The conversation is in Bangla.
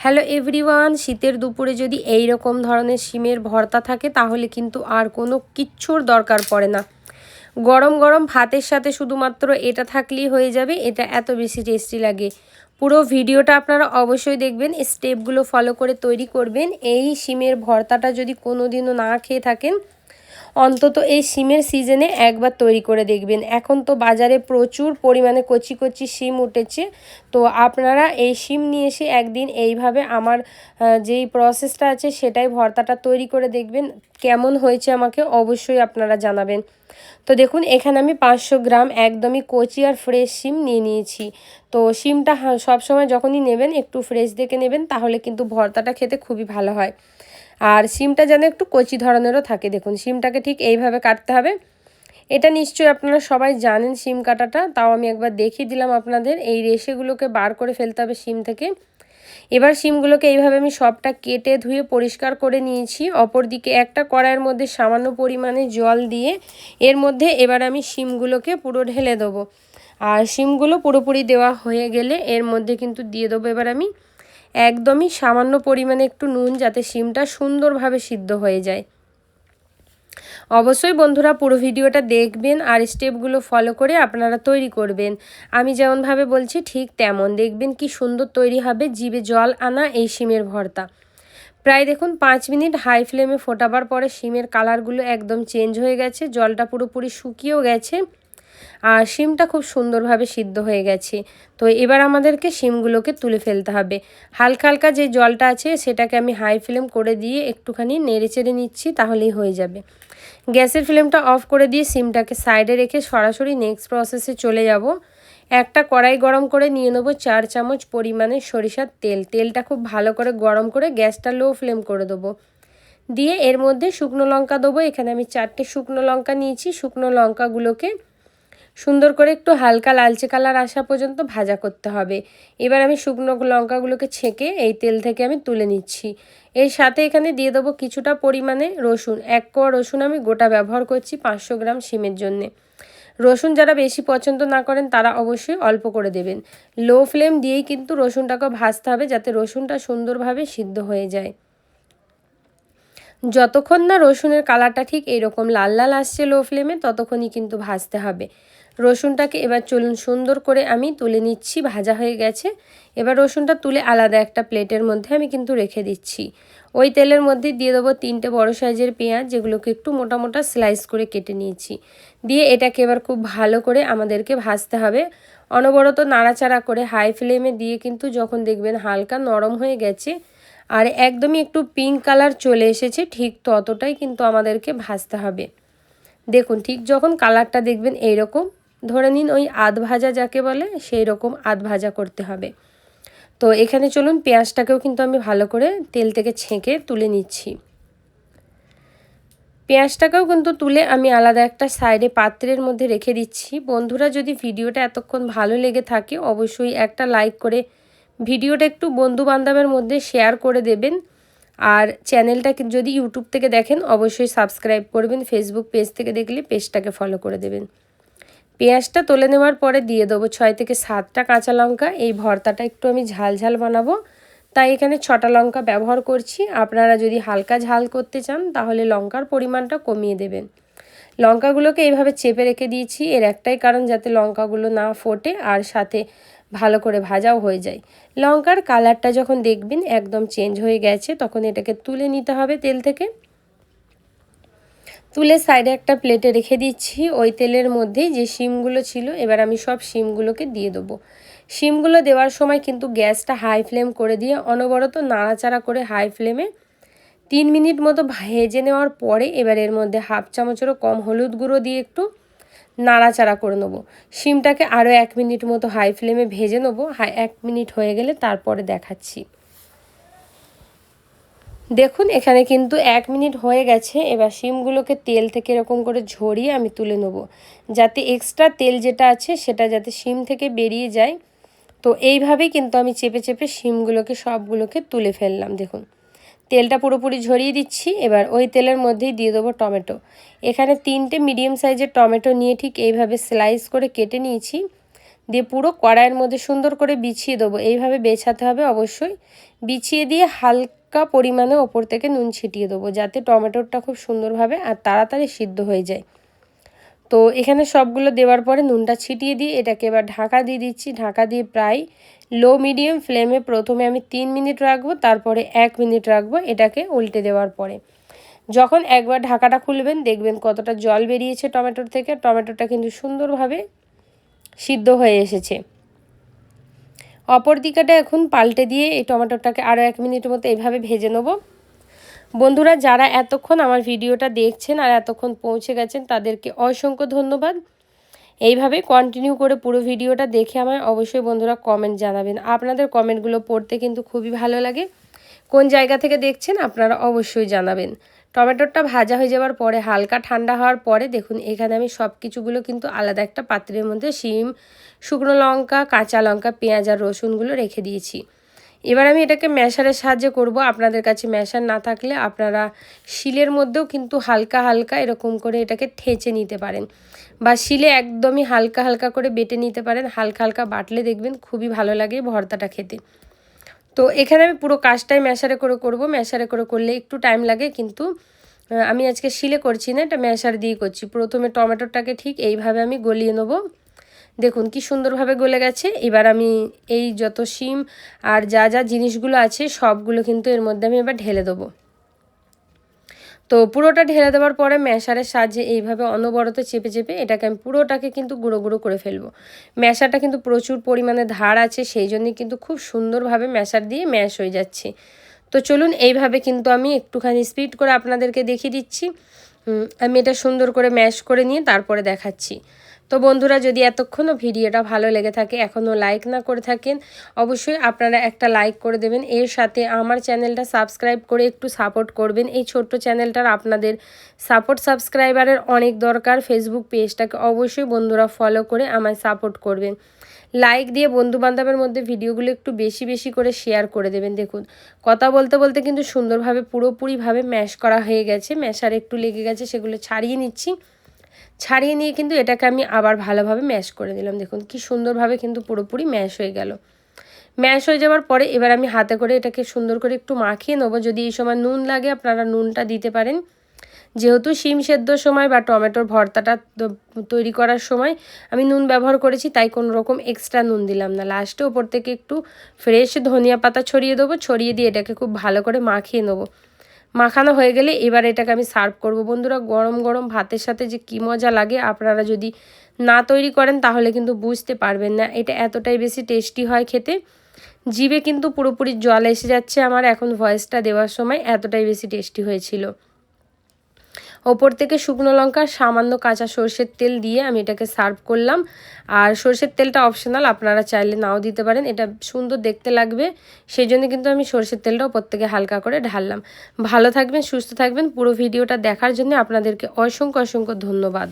হ্যালো এভরিওয়ান শীতের দুপুরে যদি এই রকম ধরনের শিমের ভর্তা থাকে, তাহলে কিন্তু আর কোনো কিচ্ছুর দরকার পড়ে না। গরম গরম ভাতের সাথে শুধুমাত্র এটা থাকলেই হয়ে যাবে, এটা এত বেশি টেস্টি লাগে। পুরো ভিডিওটা আপনারা অবশ্যই দেখবেন স্টেপগুলো ফলো করে তৈরি করবেন। এই শিমের ভর্তাটা যদি কোনো দিনও না খেয়ে থাকেন অন্তত এই শিমের সিজনে একবার তৈরি করে দেখবেন। এখন তো বাজারে প্রচুর পরিমাণে কচি কচি শিম উঠেছে। তো আপনারা এই শিম নিয়ে এসে একদিন এইভাবে আমার যেই প্রসেসটা আছে সেটাই ভর্তাটা তৈরি করে দেখবেন। কেমন হয়েছে আমাকে অবশ্যই আপনারা জানাবেন। তো দেখুন, এখানে আমি পাঁচশো গ্রাম একদমই কচি আর ফ্রেশ শিম নিয়ে নিয়েছি। তো শিমটা সবসময় যখনই নেবেন একটু ফ্রেশ দেখে নেবেন, তাহলে কিন্তু ভর্তাটা খেতে খুবই ভালো হয়। আর সিমটা যেন একটু কচি ধরনেরও থাকে। দেখুন, সিমটাকে ঠিক এইভাবে কাটতে হবে। এটা নিশ্চয়ই আপনারা সবাই জানেন সিম কাটাটা। তাও আমি একবার দেখিয়ে দিলাম আপনাদের। এই রেশেগুলোকে বার করে ফেলতে হবে সিম থেকে। এবার সিমগুলোকে এইভাবে আমি সবটা কেটে ধুয়ে পরিষ্কার করে নিয়েছি। অপর দিকে একটা কড়াইয়ের মধ্যে সামান্য পরিমাণে জল দিয়ে এর মধ্যে এবার আমি সিমগুলোকে পুরো ঢেলে দেবো। আর সিমগুলো পুরোপুরি দেওয়া হয়ে গেলে এর মধ্যে কিন্তু দিয়ে দেবো এবার আমি একদমই সামান্য পরিমাণে একটু নুন যাতে শিমটা সুন্দরভাবে সিদ্ধ হয়ে যায়। অবশ্যই বন্ধুরা পুরো ভিডিওটা দেখবেন আর স্টেপগুলো ফলো করে আপনারা তৈরি করবেন। আমি যেমনভাবে বলছি ঠিক তেমন দেখবেন কি সুন্দর তৈরি হবে জিবে জল আনা এই শিমের ভর্তা। প্রায় দেখুন পাঁচ মিনিট হাই ফ্লেমে ফোটাবার পরে শিমের কালারগুলো একদম চেঞ্জ হয়ে গেছে, জলটা পুরোপুরি শুকিয়েও গেছে। আর শিমটা খুব সুন্দরভাবে সিদ্ধ হয়ে গেছে। তো এবার আমাদেরকে শিমগুলোকে তুলে ফেলতে হবে। হালকা হালকা যে জলটা আছে সেটাকে আমি হাই ফ্লেম করে দিয়ে একটুখানি নেড়ে চেড়ে নিচ্ছি, তাহলেই হয়ে যাবে। গ্যাসের ফ্লেমটা অফ করে দিয়ে সিমটাকে সাইডে রেখে সরাসরি নেক্সট প্রসেসে চলে যাব। একটা কড়াই গরম করে নিয়ে নেব চার চামচ পরিমাণে সরিষার তেল। তেলটা খুব ভালো করে গরম করে গ্যাসটা লো ফ্লেম করে দেবো। দিয়ে এর মধ্যে শুকনো লঙ্কা দেবো। এখানে আমি চারটে শুকনো লঙ্কা নিয়েছি। শুকনো লঙ্কাগুলোকে সুন্দর করে একটু হালকা লালচে কালার আসা পর্যন্ত ভাজা করতে হবে। এবার আমি শুকনো লঙ্কাগুলোকে ছেঁকে এই তেল থেকে আমি তুলে নিচ্ছি। এর সাথে এখানে দিয়ে দেবো কিছুটা পরিমাণে রসুন। এক কোয়া রসুন আমি গোটা ব্যবহার করছি পাঁচশো গ্রাম শিমের জন্যে। রসুন যারা বেশি পছন্দ না করেন, তারা অবশ্যই অল্প করে দেবেন। লো ফ্লেম দিয়েই কিন্তু রসুনটাকে ভাজতে হবে যাতে রসুনটা সুন্দরভাবে সিদ্ধ হয়ে যায়। যতক্ষণ না রসুনের কালারটা ঠিক এইরকম লাল লাল আসছে লো ফ্লেমে ততক্ষণই কিন্তু ভাজতে হবে। রসুনটাকে এবার চলুন সুন্দর করে আমি তুলে নিচ্ছি, ভাজা হয়ে গেছে। এবার রসুনটা তুলে আলাদা একটা প্লেটের মধ্যে আমি কিন্তু রেখে দিচ্ছি। ওই তেলের মধ্যে দিয়ে দেবো তিনটে বড় সাইজের পেঁয়াজ, যেগুলোকে একটু মোটা মোটা স্লাইস করে কেটে নিয়েছি। দিয়ে এটাকে এবার খুব ভালো করে আমাদেরকে ভাজতে হবে। অনবরত নাড়াচাড়া করে হাই ফ্লেমে দিয়ে কিন্তু যখন দেখবেন হালকা নরম হয়ে গেছে আর একদমই একটু পিঙ্ক কালার চলে এসেছে, ঠিক ততটাই কিন্তু আমাদেরকে ভাজতে হবে। দেখুন, ঠিক যখন কালারটা দেখবেন এইরকম, ধরে নিন ওই আধ ভাজা যাকে বলে সেই রকম আধ ভাজা করতে হবে। তো এখানে চলুন পেঁয়াজটাকেও কিন্তু আমি ভালো করে তেল থেকে ছেঁকে তুলে নিচ্ছি। পেঁয়াজটাকেও কিন্তু তুলে আমি আলাদা একটা সাইডে পাত্রের মধ্যে রেখে দিচ্ছি। বন্ধুরা, যদি ভিডিওটা এতক্ষণ ভালো লেগে থাকে, অবশ্যই একটা লাইক করে ভিডিওটা একটু বন্ধু বান্ধবের মধ্যে শেয়ার করে দেবেন। আর চ্যানেলটা যদি ইউটিউব থেকে দেখেন, অবশ্যই সাবস্ক্রাইব করবেন। ফেসবুক পেজ থেকে দেখলে পেজটাকে ফলো করে দেবেন। পেঁয়াজটা তুলে নেওয়ার পরে দিয়ে দেবো ছয় থেকে সাতটা কাঁচা লঙ্কা। এই ভর্তাটা একটু আমি ঝাল ঝাল বানাবো। তাই এখানে ছটা লঙ্কা ব্যবহার করছি। আপনারা যদি হালকা ঝাল করতে চান, তাহলে লঙ্কার পরিমাণটা কমিয়ে দেবেন। লঙ্কাগুলোকে এইভাবে চেপে রেখে দিয়েছি। এর একটাই কারণ যাতে লঙ্কাগুলো না ফোটে আর সাথে ভালো করে ভাজাও হয়ে যায়। লঙ্কার কালারটা যখন দেখবেন একদম চেঞ্জ হয়ে গেছে, তখন এটাকে তুলে নিতে হবে তেল থেকে। তুলে সাইডে একটা প্লেটে রেখে দিচ্ছি। ওই তেলের মধ্যেই যে শিমগুলো ছিল, এবার আমি সব শিমগুলোকে দিয়ে দেবো। শিমগুলো দেওয়ার সময় কিন্তু গ্যাসটা হাই ফ্লেম করে দিয়ে অনবরত নাড়াচাড়া করে হাই ফ্লেমে তিন মিনিট মতো ভেজে নেওয়ার পরে এবার এর মধ্যে হাফ চামচেরও কম হলুদ গুঁড়ো দিয়ে একটু নাড়াচাড়া করে নেব। শিমটাকে আরও এক মিনিট মতো হাই ফ্লেমে ভেজে নেব। হাই, এক মিনিট হয়ে গেলে তারপরে দেখাচ্ছি। দেখুন, এখানে কিন্তু এক মিনিট হয়ে গেছে। এবার শিমগুলোকে তেল থেকে এরকম করে ঝরিয়ে আমি তুলে নেব। যাতে এক্সট্রা তেল যেটা আছে, সেটা যাতে শিম থেকে বেরিয়ে যায়। তো এইভাবেই কিন্তু আমি চেপে চেপে শিমগুলোকে, সবগুলোকে তুলে ফেললাম। দেখুন তেলটা পুরোপুরি ঝরিয়ে দিচ্ছি। এবার ওই তেলের মধ্যেই দিয়ে দেবো টমেটো। এখানে তিনটে মিডিয়াম সাইজের টমেটো নিয়ে ঠিক এইভাবে স্লাইস করে কেটে নিয়েছি। দিয়ে পুরো কড়াইয়ের মধ্যে সুন্দর করে বিছিয়ে দেবো। এইভাবে বেছাতে হবে অবশ্যই। বিছিয়ে দিয়ে হালকা পরিমাণে ওপর থেকে নুন ছিটিয়ে দেবো যাতে টমেটোটা খুব সুন্দরভাবে আর তাড়াতাড়ি সিদ্ধ হয়ে যায়। তো এখানে সবগুলো দেওয়ার পরে নুনটা ছিটিয়ে দিয়ে এটাকে এবার ঢাকা দিয়ে দিচ্ছি। ঢাকা দিয়ে প্রায় লো, মিডিয়াম ফ্লেমে প্রথমে আমি তিন মিনিট রাখব, তারপরে এক মিনিট রাখব এটাকে উল্টে দেওয়ার পরে। যখন একবার ঢাকাটা খুলবেন, দেখবেন কতটা জল বেরিয়েছে টমেটোর থেকে। টমেটোটা কিন্তু সুন্দরভাবে সিদ্ধ হয়ে এসেছে। অপর দিকাটা এখন পাল্টে দিয়ে এই টমেটোটাকে আরও এক মিনিটের মতো এইভাবে ভেজে নেব। বন্ধুরা, যারা এতক্ষণ আমার ভিডিওটা দেখছেন আর এতক্ষণ পৌঁছে গেছেন, তাদেরকে অসংখ্য ধন্যবাদ। এইভাবে কন্টিনিউ করে পুরো ভিডিওটা দেখে আমায় অবশ্যই বন্ধুরা কমেন্ট জানাবেন। আপনাদের কমেন্টগুলো পড়তে কিন্তু খুবই ভালো লাগে। কোন জায়গা থেকে দেখছেন আপনারা অবশ্যই জানাবেন। টমেটোটা ভাজা হয়ে যাওয়ার পরে, হালকা ঠান্ডা হওয়ার পরে দেখুন, এখানে আমি সব কিছুগুলো কিন্তু আলাদা একটা পাত্রের মধ্যে শিম, শুকনো লঙ্কা, কাঁচা লঙ্কা, পেঁয়াজ আর রসুনগুলো রেখে দিয়েছি। এবার আমি এটাকে ম্যাশারের সাহায্যে করব। আপনাদের কাছে ম্যাশার না থাকলে আপনারা শিলের মধ্যেও কিন্তু হালকা হালকা এরকম করে এটাকে ঠেচে নিতে পারেন বা শিলে একদমই হালকা হালকা করে বেটে নিতে পারেন। হালকা হালকা বাটলে দেখবেন খুবই ভালো লাগে ভর্তাটা খেতে। তো এখানে আমি পুরো কাজটাই ম্যাশারে করে করব। ম্যাশারে করে করলে একটু টাইম লাগে কিন্তু আমি আজকে শিলে করছি না, এটা ম্যাশার দিয়ে করছি। প্রথমে টমেটোটাকে ঠিক এইভাবে আমি গলিয়ে নেব। দেখুন, কি সুন্দরভাবে গলে গেছে। এবার আমি এই যত শিম আর যা যা জিনিসগুলো আছে, সবগুলো কিন্তু এর মধ্যে আমি এবার ঢেলে দেবো। তো পুরোটা ঢেলে দেওয়ার পরে ম্যাশারের সাহায্যে এইভাবে অনবরত চেপে চেপে এটাকে আমি পুরোটাকে কিন্তু গুঁড়ো গুঁড়ো করে ফেলব। ম্যাশারটা কিন্তু প্রচুর পরিমাণে ধার আছে, সেই জন্যই কিন্তু খুব সুন্দরভাবে ম্যাশার দিয়ে ম্যাশ হয়ে যাচ্ছে। তো চলুন, এইভাবে কিন্তু আমি একটুখানি স্পিড করে আপনাদেরকে দেখিয়ে দিচ্ছি। আমি এটা সুন্দর করে ম্যাশ করে নিয়ে তারপরে দেখাচ্ছি। তো বন্ধুরা, যদি এতক্ষণও ভিডিওটা ভালো লেগে থাকে, এখনও লাইক না করে থাকেন, অবশ্যই আপনারা একটা লাইক করে দেবেন। এর সাথে আমার চ্যানেলটা সাবস্ক্রাইব করে একটু সাপোর্ট করবেন। এই ছোট্ট চ্যানেলটার আপনাদের সাপোর্ট সাবস্ক্রাইবারের অনেক দরকার। ফেসবুক পেজটাকে অবশ্যই বন্ধুরা ফলো করে আমায় সাপোর্ট করবেন। লাইক দিয়ে বন্ধু বান্ধবের মধ্যে ভিডিওগুলো একটু বেশি বেশি করে শেয়ার করে দেবেন। দেখুন, কথা বলতে বলতে কিন্তু সুন্দরভাবে পুরোপুরিভাবে ম্যাশ করা হয়ে গেছে। ম্যাশার একটু লেগে গেছে, সেগুলো ছাড়িয়ে নিচ্ছি। ছাড়িয়ে নিয়ে কিন্তু এটাকে আমি আবার ভালোভাবে ম্যাশ করে দিলাম দেখুন কি সুন্দরভাবে কিন্তু পুরোপুরি ম্যাশ হয়ে গেল। ম্যাশ হয়ে যাওয়ার পরে এবার আমি হাতে করে এটাকে সুন্দর করে একটু মাখিয়ে নেব। যদি এই সময় নুন লাগে আপনারা নুনটা দিতে পারেন। যেহেতু শিম সেদ্ধর সময় বা টমেটোর ভর্তাটা তৈরি করার সময় আমি নুন ব্যবহার করেছি, তাই কোনো রকম এক্সট্রা নুন দিলাম না। লাস্টে ওপর থেকে একটু ফ্রেশ ধনিয়া পাতা ছড়িয়ে দেবো, ছড়িয়ে দিয়ে এটাকে খুব ভালো করে মাখিয়ে নেব। মাখানো হয়ে গেলে এবার এটাকে আমি সার্ভ করব। বন্ধুরা, গরম গরম ভাতের সাথে যে কী মজা লাগে, আপনারা যদি না তৈরি করেন তাহলে কিন্তু বুঝতে পারবেন না। এটা এতটাই বেশি টেস্টি হয় খেতে, জিভে কিন্তু পুরোপুরি জল এসে যাচ্ছে আমার এখন ভয়েসটা দেওয়ার সময়, এতটাই বেশি টেস্টি হয়েছিল। ওপর থেকে শুকনো লঙ্কা, সামান্য কাঁচা সর্ষের তেল দিয়ে আমি এটাকে সার্ভ করলাম। আর সর্ষের তেলটা অপশনাল আপনারা চাইলে নাও দিতে পারেন। এটা সুন্দর দেখতে লাগবে সেই জন্য কিন্তু আমি সর্ষের তেলটা ওপর থেকে হালকা করে ঢাললাম। ভালো থাকবেন, সুস্থ থাকবেন। পুরো ভিডিওটা দেখার জন্য আপনাদেরকে অসংখ্য অসংখ্য ধন্যবাদ।